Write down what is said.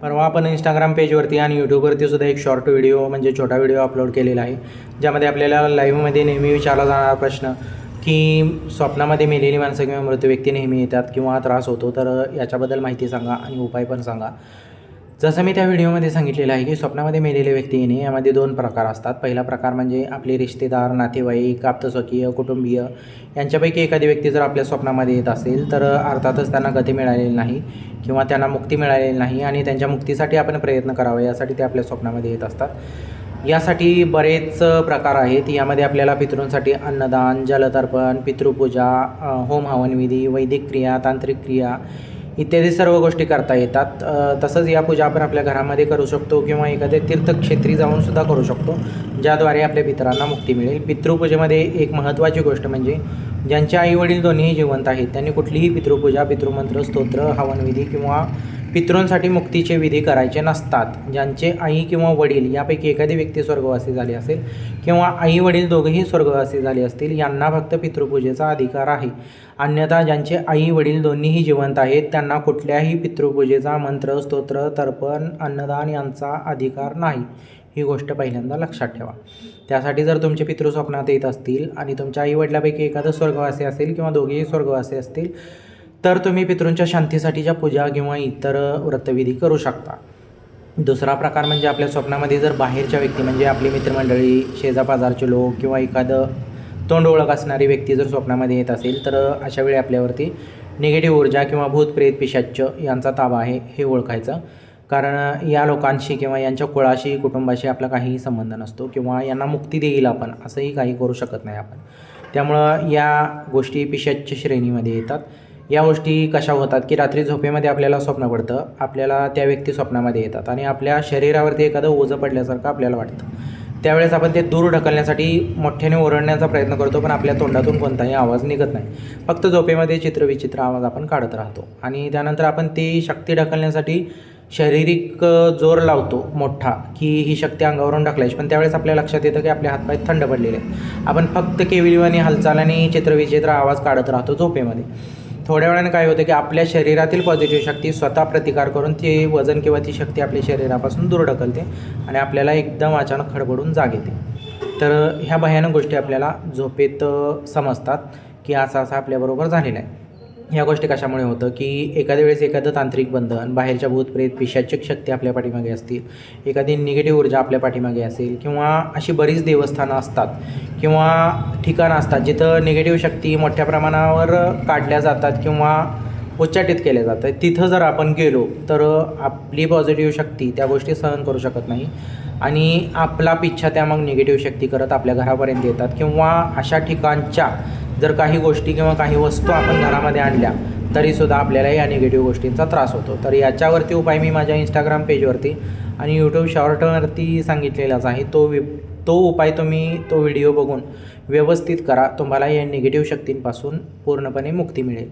परवा आपण इंस्टाग्राम पेजवरती आणि यूट्यूबवरती सुद्धा एक शॉर्ट व्हिडिओ म्हणजे छोटा व्हिडिओ अपलोड केलेला आहे. ज्यामध्ये आपल्याला लाईव्हमध्ये नेहमी विचारला जाणारा प्रश्न की स्वप्नामध्ये मेलेली माणसं किंवा मृत व्यक्ती नेहमी येतात किंवा त्रास होतो तर याच्याबद्दल माहिती सांगा आणि उपाय पण सांगा. जसं मी त्या व्हिडिओमध्ये सांगितलेलं आहे की स्वप्नामध्ये मेलेले व्यक्ती येणे यामध्ये दोन प्रकार असतात. पहिला प्रकार म्हणजे आपले रिश्तेदार नातेवाईक आप्तस्वकीय कुटुंबीय यांच्यापैकी एखादी व्यक्ती जर आपल्या स्वप्नामध्ये येत असेल तर अर्थातच त्यांना गती मिळालेली नाही किंवा त्यांना मुक्ती मिळालेली नाही आणि त्यांच्या मुक्तीसाठी आपण प्रयत्न करावा यासाठी ते आपल्या स्वप्नामध्ये येत असतात. यासाठी बरेच प्रकार आहेत. यामध्ये आपल्याला पितृंसाठी अन्नदान जलतर्पण पितृपूजा होम हवनविधी वैदिक क्रिया तांत्रिक क्रिया इत्यादी सर्व गोष्टी करता येतात. तसंच या पूजा आपण आपल्या घरामध्ये करू शकतो किंवा एखाद्या तीर्थक्षेत्री जाऊन सुद्धा करू शकतो ज्याद्वारे आपल्या पितरांना मुक्ती मिळेल. पितृपूजेमध्ये एक महत्त्वाची गोष्ट म्हणजे ज्यांचे आईवडील दोन्हीही जिवंत आहेत त्यांनी कुठलीही पितृपूजा पितृमंत्र स्तोत्र हवनविधी किंवा पितृंसाठी मुक्तीचे विधी करायचे नसतात. ज्यांचे आई किंवा वडील यापैकी एखादी व्यक्ती स्वर्गवासी झाली असेल किंवा आई वडील दोघेही स्वर्गवासी झाले असतील यांना फक्त पितृपूजेचा अधिकार आहे. अन्यथा ज्यांचे आई वडील दोन्हीही जिवंत आहेत त्यांना कुठल्याही पितृपूजेचा मंत्र स्तोत्र तर्पण अन्नदान यांचा अधिकार नाही. ही गोष्ट पहिल्यांदा लक्षात ठेवा. त्यासाठी जर तुमचे पितृ स्वप्नात येत असतील आणि तुमच्या आईवडिलापैकी एखादं स्वर्गवासी असेल किंवा दोघेही स्वर्गवासी असतील तर तुम्ही पितृंच्या शांतीसाठीच्या पूजा किंवा इतर व्रतविधी करू शकता. दुसरा प्रकार म्हणजे आपल्या स्वप्नामध्ये जर बाहेरच्या व्यक्ती म्हणजे आपली मित्रमंडळी शेजापाजारचे लोक किंवा एखादं तोंड ओळख असणारी व्यक्ती जर स्वप्नामध्ये येत असेल तर अशा वेळी आपल्यावरती निगेटिव्ह ऊर्जा किंवा भूतप्रेत पिशाच्च यांचा ताबा आहे हे ओळखायचं. कारण या लोकांशी किंवा यांच्या कुळाशी कुटुंबाशी आपला काहीही संबंध नसतो किंवा यांना मुक्ती देईल आपण असंही काही करू शकत नाही आपण. त्यामुळं या गोष्टी पिशाच्च श्रेणीमध्ये येतात. या गोष्टी कशा होतात की रात्री झोपेमध्ये आपल्याला स्वप्न पडतं आपल्याला त्या व्यक्ती स्वप्नामध्ये येतात आणि आपल्या शरीरावरती एखादं ओझं पडल्यासारखं आपल्याला वाटतं. त्यावेळेस आपण ते दूर ढकलण्यासाठी मोठ्याने ओरडण्याचा प्रयत्न करतो पण आपल्या तोंडातून कोणताही आवाज निघत नाही. फक्त झोपेमध्ये चित्रविचित्र आवाज आपण काढत राहतो आणि त्यानंतर आपण ती शक्ती ढकलण्यासाठी शारीरिक जोर लावतो मोठा की ही शक्ती अंगावरून ढकलायची. पण त्यावेळेस आपल्या लक्षात येतं की आपले हातपाय थंड पडलेले आहेत. आपण फक्त केविलीवानी हालचाल आणि चित्रविचित्र आवाज काढत राहतो झोपेमध्ये. थोड्या वेळाने काय होतं की आपल्या शरीरातील पॉझिटिव्ह शक्ती स्वतः प्रतिकार करून ती वजन किंवा ती शक्ती आपल्या शरीरापासून दूर ढकलते आणि आपल्याला एकदम अचानक खडबडून जाग येते. तर ह्या भयानक गोष्टी आपल्याला झोपेत समजतात की असं असं आपल्याबरोबर झालेलं आहे. ह्या गोष्टी कशामुळे होतं की एखाद्या वेळेस एखादं तांत्रिक बंधन बाहेरच्या भूतप्रेत पिशाचक शक्ती आपल्या पाठीमागे असतील एखादी निगेटिव्ह ऊर्जा आपल्या पाठीमागे असेल किंवा अशी बरीच देवस्थानं असतात किंवा ठिकाणं असतात जिथं निगेटिव्ह शक्ती मोठ्या प्रमाणावर काढल्या जातात किंवा उच्चाटित केल्या जातात. तिथं जर आपण गेलो तर आपली पॉझिटिव्ह शक्ती त्या गोष्टी सहन करू शकत नाही आणि आपला पिच्छा त्या मग निगेटिव्ह शक्ती करत आपल्या घरापर्यंत येतात किंवा अशा ठिकाणच्या जर काही गोष्टी किंवा काही वस्तू आपण घरामध्ये आणल्या तरीसुद्धा आपल्याला या निगेटिव्ह गोष्टींचा त्रास होतो. तर याच्यावरती उपाय मी माझ्या इंस्टाग्राम पेजवरती आणि यूट्यूब शॉर्टवरती सांगितलेलाच आहे. तो वि तो उपाय तुम्ही तो व्हिडिओ बघून व्यवस्थित करा. तुम्हाला या निगेटिव्ह शक्तींपासून पूर्णपणे मुक्ती मिळेल.